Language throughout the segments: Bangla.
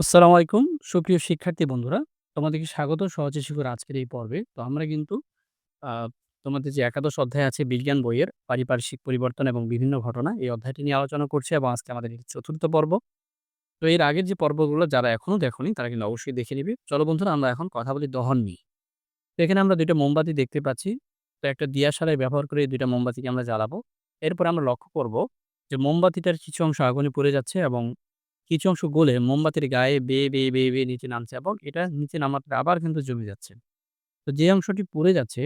আসসালামু আলাইকুম সুপ্রিয় শিক্ষার্থী বন্ধুরা, তোমাদেরকে স্বাগত সহজে শিখুর আজকের এই পর্বে। তো আমরা কিন্তু তোমাদের যে একাদশ অধ্যায় আছে বিজ্ঞান বইয়ের পারিপার্শ্বিক পরিবর্তন এবং বিভিন্ন ঘটনা এই অধ্যায়টি নিয়ে আলোচনা করছি এবং আজকে আমাদের চতুর্থ পর্ব। তো এর আগের যে পর্বগুলো যারা এখনও দেখোনি তারা কিন্তু অবশ্যই দেখে নিবে। চলো বন্ধুরা আমরা এখন কথা বলি দহন নিয়ে। তো এখানে আমরা ২ টা মোমবাতি দেখতে পাচ্ছি। তো একটা দিয়াশালাই ব্যবহার করে এই ২ টা মোমবাতিকে আমরা জ্বালাবো। এরপর আমরা লক্ষ্য করব যে মোমবাতিটার কিছু অংশ আগুনে পুড়ে যাচ্ছে এবং কিছু অংশ গলে মোমবাতির গায়ে বেয়ে, বেয়ে, বেয়ে, বেয়ে নিচে নামছে এবং এটা নিচে নামাতে আবার কিন্তু জমে যাচ্ছে। তো যে অংশটি পড়ে যাচ্ছে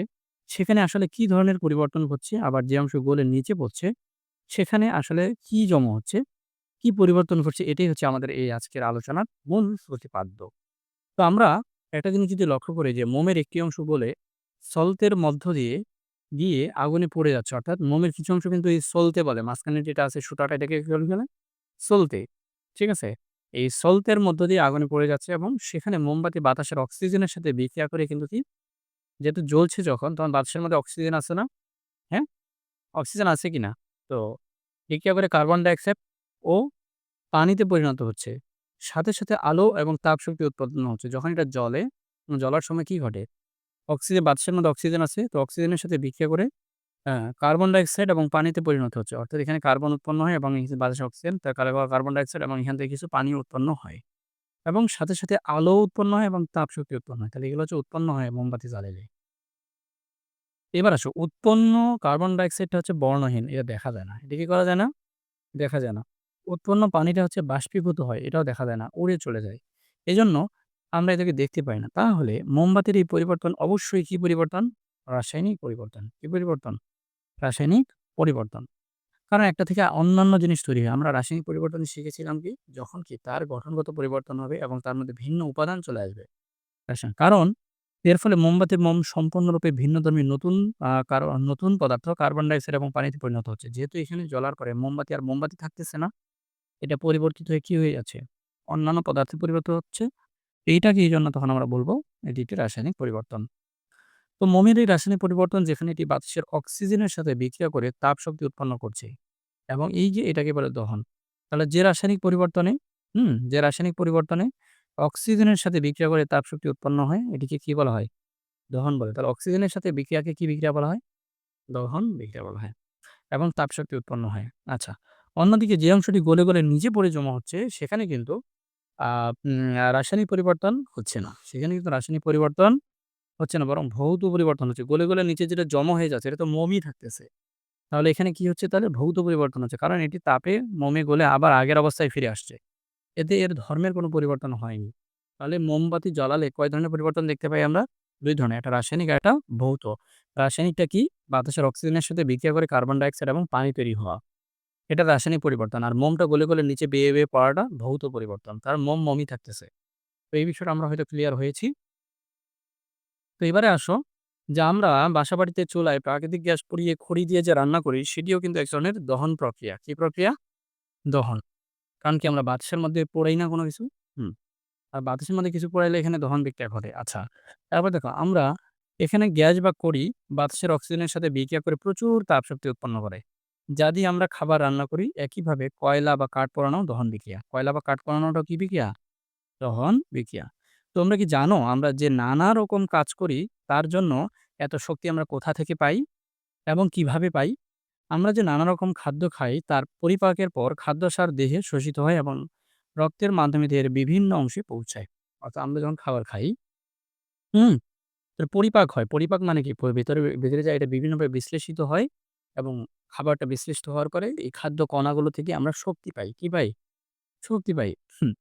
সেখানে আসলে কি ধরনের পরিবর্তন হচ্ছে? আবার যে অংশ গলে নিচে পড়ছে সেখানে আসলে কি জমা হচ্ছে? কি পরিবর্তন ঘটছে? এটাই হচ্ছে আমাদের এই আজকের আলোচনার মূল প্রতিপাদ্য। তো আমরা একটা জিনিস যদি লক্ষ্য করি যে মোমের একটি অংশ গলে সলতের মধ্য দিয়ে গিয়ে আগুনে পড়ে যাচ্ছে। অর্থাৎ মোমের কিছু অংশ কিন্তু এই সলতে বলে। মাঝখানে যেটা আছে সুতাটা এটাকে কি বলে সলতে। ঠিক আছে? এই সল্টের মধ্য দিয়ে আগুনে পড়ে যাচ্ছে এবং সেখানে মোমবাতি বাতাসের অক্সিজেনের সাথে বিক্রিয়া করে কিন্তু কি যেহেতু জ্বলছে যখন তখন বাতাসের মধ্যে অক্সিজেন আছে না? হ্যাঁ? অক্সিজেন আছে কিনা? তো বিক্রিয়া করে কার্বন ডাইঅক্সাইড ও পানিতে পরিণত হচ্ছে। সাথে, সাথে আলো এবং তাপশক্তি উৎপাদন হচ্ছে। যখন এটা জলে জ্বলার সময় কি ঘটে? অক্সিজেন বাতাসের মধ্যে অক্সিজেন আছে। তো অক্সিজেনের সাথে বিক্রিয়া করে হ্যাঁ, কার্বন ডাইঅক্সাইড এবং পানিতে পরিণত হচ্ছে। অর্থাৎ এখানে কার্বন উৎপন্ন হয় এবং এই বাতাসে অক্সিজেন, তার কার কার্বন ডাইঅক্সাইড এবং এখান থেকে কিছু পানি উৎপন্ন হয়। এবং সাথে, সাথে আলো উৎপন্ন হয় এবং তাপ শক্তি উৎপন্ন হয়। তাহলে এগুলো হচ্ছে উৎপন্ন হয় মোমবাতি জ্বালালে। এবার আসো উৎপন্ন কার্বন ডাইঅক্সাইডটা হচ্ছে বর্ণহীন। এটা দেখা যায় না। এটা কি করা যায় না? দেখা যায় না। উৎপন্ন পানিটা হচ্ছে বাষ্পীভূত হয়। এটাও দেখা যায় না। উড়ে চলে যায়। এজন্য আমরা এটাকে দেখতে পাই না। তাহলে মোমবাতির এই পরিবর্তন অবশ্যই কি পরিবর্তন? রাসায়নিক পরিবর্তন। কি পরিবর্তন? রাসায়নিক পরিবর্তন। কারণ একটা থেকে অন্যান্য জিনিস তৈরি হয়। আমরা রাসায়নিক পরিবর্তন শিখেছিলাম কি? যখন কি তার গঠনগত পরিবর্তন হবে এবং তার মধ্যে ভিন্ন উপাদান চলে আসবে। রাসায়নিক কারণ এর ফলে মোমবাতির মোম সম্পূর্ণরূপে ভিন্নধর্মী নতুন নতুন পদার্থ কার্বন ডাইঅক্সাইড এবং পানিতে পরিণত হচ্ছে। যেহেতু এখানে জ্বলার পরে মোমবাতি আর মোমবাতি থাকতেছে না। এটা পরিবর্তিত হয়ে কি হয়ে যাচ্ছে? অন্যান্য পদার্থে পরিবর্তন হচ্ছে। এইটাকে এই জন্য তখন আমরা বলব এটি একটি রাসায়নিক পরিবর্তন। তো মোমের এই রাসায়নিক পরিবর্তন যেখানে এটি বাতাসের অক্সিজেনের সাথে বিক্রিয়া করে তাপ শক্তি উৎপন্ন করছে এবং এই যে এটাকে বলে দহন। তাহলে যে রাসায়নিক পরিবর্তনে হুম, যে রাসায়নিক পরিবর্তনে অক্সিজেনের সাথে বিক্রিয়া করে তাপ শক্তি উৎপন্ন হয় এটিকে কি বলা হয়? দহন বলে। তাহলে অক্সিজেনের সাথে বিক্রিয়াকে কি বিক্রিয়া বলা হয়? দহন বিক্রিয়া বলা হয় এবং তাপ শক্তি উৎপন্ন হয়। আচ্ছা। অন্যদিকে যে অংশটি গলে, গলে নিজে পড়ে জমা হচ্ছে সেখানে কিন্তু রাসায়নিক পরিবর্তন হচ্ছে না। সেখানে কিন্তু রাসায়নিক পরিবর্তন হচ্ছে না বরং ভৌত পরিবর্তন হচ্ছে। গলে, গলে নিচে যেটা জমা হয়ে যাচ্ছে এটা তো মোমই থাকতেছে। তাহলে এখানে কি হচ্ছে তাহলে ভৌত পরিবর্তন হচ্ছে। কারণ এটি তাপে মমে গলে আবার আগের অবস্থায় ফিরে আসছে। এতে এর ধর্মের কোনো পরিবর্তন হয়নি। তাহলে মোমবাতি জ্বালালে কয় ধরনের পরিবর্তন দেখতে পাই আমরা? দুই ধরনের। একটা রাসায়নিক আর একটা ভৌত। রাসায়নিকটা কি? বাতাসের অক্সিজেনের সাথে বিক্রিয়া করে কার্বন ডাইঅক্সাইড এবং পানি তৈরি হওয়া। এটা রাসায়নিক পরিবর্তন। আর মোমটা গলে, গলে নিচে বেয়ে, বেয়ে পড়াটা ভৌত পরিবর্তন। তার মোম, মোমই থাকতেছে। তো এই বিষয়টা আমরা হয়তো ক্লিয়ার হয়েছি। তো এবারে আসো, যে আমরা বাসাবাড়িতে চুলায় প্রাকৃতিক গ্যাস পুড়িয়ে খড়ি দিয়ে যে রান্না করি, সেটিও কিন্তু এক ধরনের দহন প্রক্রিয়া। কি প্রক্রিয়া? দহন। কারণ কি আমরা বাতাসের মধ্যে পোড়াই না কোনো কিছু? হুম। আর বাতাসের মধ্যে কিছু পোড়াইলে এখানে দহন বিক্রিয়া ঘটে। আচ্ছা। তারপর দেখো, আমরা এখানে গ্যাস বা খড়ি বাতাসের অক্সিজেনের সাথে বিক্রিয়া করে প্রচুর তাপশক্তি উৎপন্ন করে। যা দিয়ে আমরা খাবার রান্না করি, একইভাবে কয়লা বা কাঠ পোড়ানোও দহন বিক্রিয়া। কয়লা বা কাঠ পোড়ানোটাও কি বিক্রিয়া? দহন বিক্রিয়া। তোমরা কি জানো আমরা যে নানা রকম কাজ করি তার জন্য এত শক্তি আমরা কোথা থেকে পাই এবং কীভাবে পাই? আমরা যে নানা রকম খাদ্য খাই তার পরিপাকের পর খাদ্যসার দেহে শোষিত হয় এবং রক্তের মাধ্যমে দেহের বিভিন্ন অংশে পৌঁছায়। অর্থাৎ আমরা যখন খাবার খাই, হুম? পরিপাক হয়। পরিপাক মানে কি? ভেতরে ভেতরে যায় এটা বিভিন্নভাবে বিশ্লেষিত হয় এবং খাবারটা বিশ্লেষিত হওয়ার পরে এই খাদ্য কণাগুলো থেকে আমরা শক্তি পাই। কি পাই? শক্তি পাই। হুম।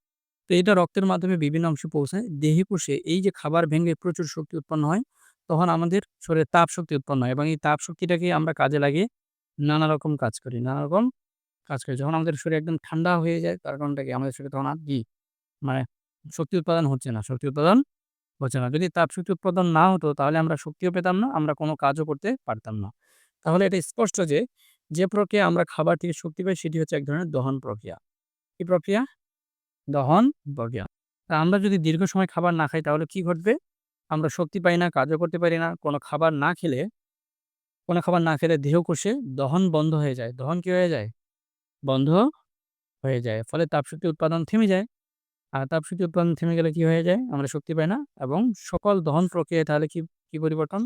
তো এটা রক্তের মাধ্যমে বিভিন্ন অংশে পৌঁছায়। দেহে কোষে এই যে খাবার ভেঙে প্রচুর শক্তি উৎপন্ন হয়, তখন আমাদের শরীরে তাপ শক্তি উৎপন্ন হয় এবং এই তাপ শক্তিটাকে আমরা কাজে লাগিয়ে নানা রকম কাজ করি। নানা রকম কাজ করি। যখন আমাদের শরীর একদম ঠান্ডা হয়ে যায় তার কারণটা কি? আমাদের শরীরে তখন আর কি? মানে শক্তি উৎপাদন হচ্ছে না। শক্তি উৎপাদন হচ্ছে না। যদি তাপ শক্তি উৎপাদন না হতো তাহলে আমরা শক্তিও পেতাম না, আমরা কোনো কাজও করতে পারতাম না। তাহলে এটা স্পষ্ট যে, যে প্রক্রিয়া আমরা খাবার থেকে শক্তি পাই সেটি হচ্ছে এক ধরনের দহন প্রক্রিয়া। কি প্রক্রিয়া? দহন প্রক্রিয়া। তা আমরা যদি দীর্ঘ সময় খাবার না খাই তাহলে কি ঘটবে? আমরা শক্তি পাই না, কাজও করতে পারি না। কোনো খাবার না খেলে কোনো খাবার না খেলে দেহকোষে দহন বন্ধ হয়ে যায়। দহন কি হয়ে যায়? বন্ধ হয়ে যায়। ফলে তাপশক্তি উৎপাদন থেমে যায়। আর তাপশক্তি উৎপাদন থেমে গেলে কি হয়ে যায়? আমরা শক্তি পাই না এবং সকল দহন প্রক্রিয়ায় তাহলে কি, কি পরিবর্তন?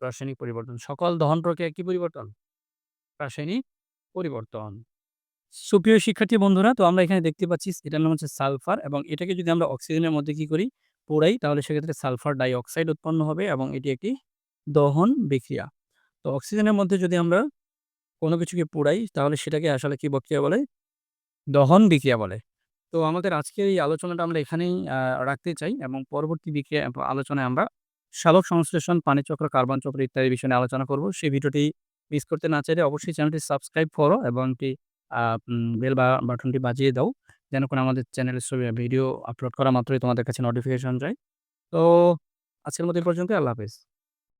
রাসায়নিক পরিবর্তন। সকল দহন প্রক্রিয়ায় কি পরিবর্তন? রাসায়নিক পরিবর্তন। সুপ্রিয় শিক্ষার্থী বন্ধুরা তো আমরা এখানে দেখতে পাচ্ছি এটার নাম হচ্ছে সালফার এবং এটাকে যদি আমরা অক্সিজেনের মধ্যে কি করি? পোড়াই তাহলে সেক্ষেত্রে সালফার ডাই অক্সাইড উৎপন্ন হবে এবং এটি একটি দহন বিক্রিয়া। তো অক্সিজেনের মধ্যে যদি আমরা কোনো কিছুকে পোড়াই তাহলে সেটাকে আসলে কি বক্রিয়া বলে? দহন বিক্রিয়া বলে। তো আমাদের আজকের এই আলোচনাটা আমরা এখানেই রাখতে চাই এবং পরবর্তী বিক্রিয়া আলোচনায় আমরা সালোক সংশ্লেষণ, পানিচক্র, কার্বন চক্র ইত্যাদি বিষয় আলোচনা করব। সেই ভিডিওটি মিস করতে না চাইলে অবশ্যই চ্যানেলটি সাবস্ক্রাইব করো এবং একটি বেল বা বাটনটি বাজিয়ে দাও। যেন কোনো আমাদের চ্যানেলের ছবি ভিডিও আপলোড করা মাত্রই তোমাদের কাছে নোটিফিকেশন যায়। তো, আজকের মতো এই পর্যন্ত আল্লাহ হাফেজ।